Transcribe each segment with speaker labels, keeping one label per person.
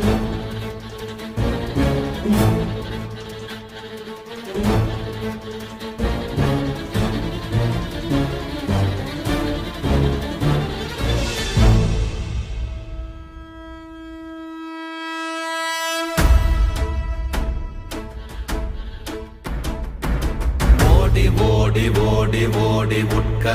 Speaker 1: Thank you.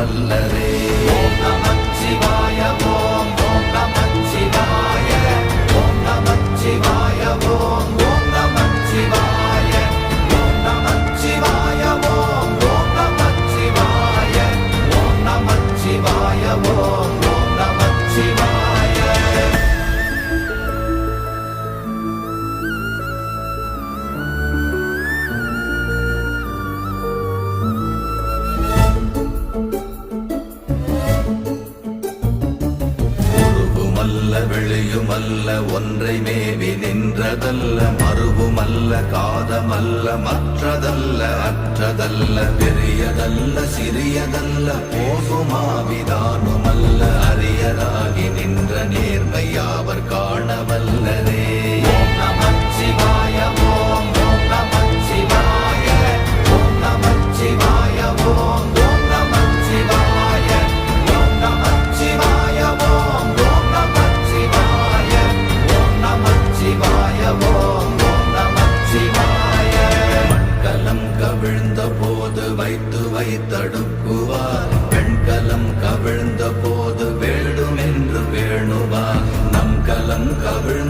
Speaker 1: வல்லரே. மற்றதல்ல மறுவுமல்ல காதமல்ல மற்றதல்ல அற்றதல்ல பெரியதல்ல சிறியதல்ல போகுமாவிதானுமல்ல அரியராகி நின்ற நேர்மையாவர் காணவல்ல.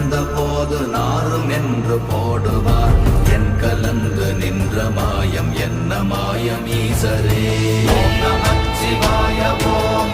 Speaker 1: எழுந்த போது நாரும் என்று போடுவார். என் கலந்து நின்ற மாயம் என்ன மாயம் ஈசரே நமச்சிவாய ஓம்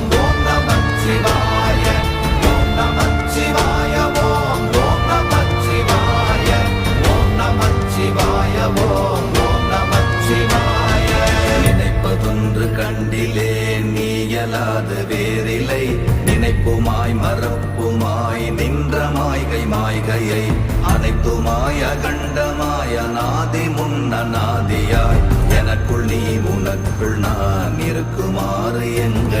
Speaker 1: எங்க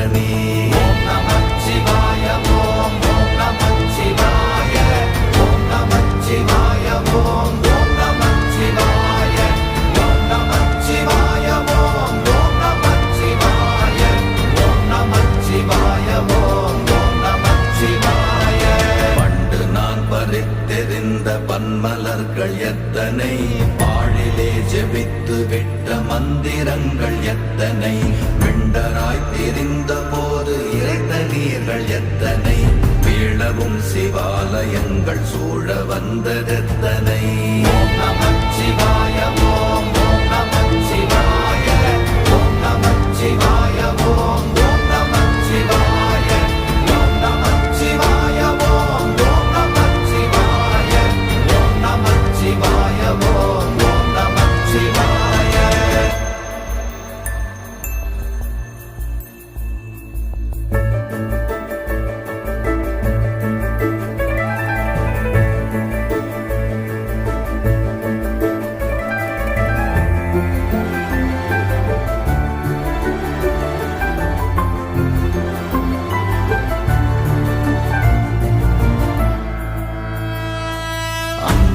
Speaker 1: மந்திரங்கள் எத்தனை? விண்டராய் தெரிந்த போது இறைத்த நீர்கள் எத்தனை? வீழவும் சிவாலயங்கள் சூழ வந்ததெத்தனை? ஓம்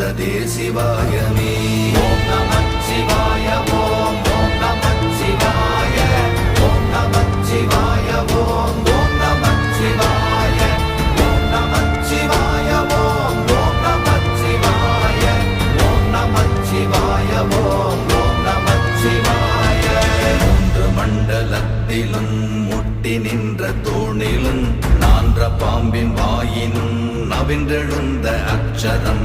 Speaker 1: வந்ததே சிவாயமே. ஓம் நம சிவாய ஓம் ஓம் நம சிவாய. ஓம் நம சிவாய ஓம் ஓம் நம சிவாய. ஓம் நம சிவாய ஓம் ஓம் நம சிவாய. ஓம் நம சிவாய ஓம் ஓம் நம சிவாய. மூன்று மண்டலத்திலும் முட்டி நின்ற தூணிலும் நான்ற பாம்பின் வாயினும் நவின்றெழுந்த அக்ஷரம்.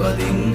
Speaker 1: Có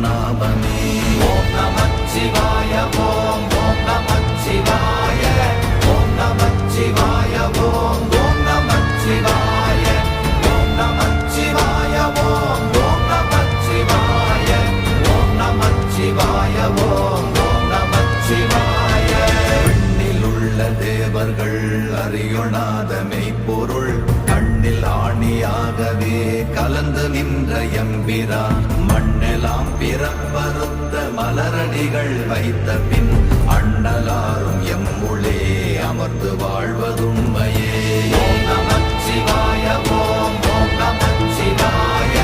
Speaker 1: నాభమే. கலந்து நின்ற எம்பிரான் மண்ணெலாம் பிறப்பறுத்த மலரடிகள் வைத்த பின் அண்ணலாரும் எம்முளே அமர்ந்து வாழ்வதுண்மையே. ஓம் நமச்சிவாய ஓம் ஓம் நமச்சிவாய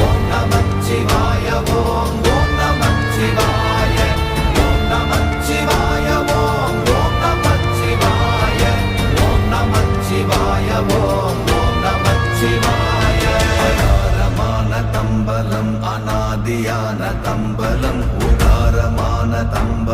Speaker 1: ஓம் நமச்சிவாய ஓம் ஓம் நமச்சிவாய ஓம் நமச்சிவாய ஓம் ஓம் நமச்சிவாய ஓம் நமச்சிவாய ஓம்.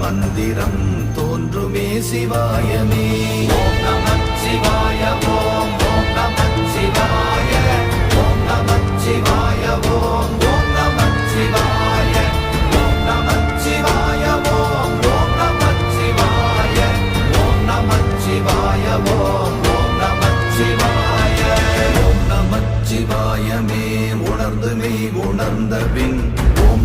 Speaker 1: மந்திரம் தோன்றுமே சிவாயமே. ஓம் நமச்சிவாய ஓம் ஓம் சிவாய ஓம் நம சிவாய ஓம் ஓம் நம சிவாய ஓம் நம சிவாய ஓம் ஓம் நம சிவாய ஓம் நம சிவாய ஓம் ஓம் நம சிவாய. ஓம் நம சிவாயமே உணர்ந்து மெய் உணர்ந்த பின்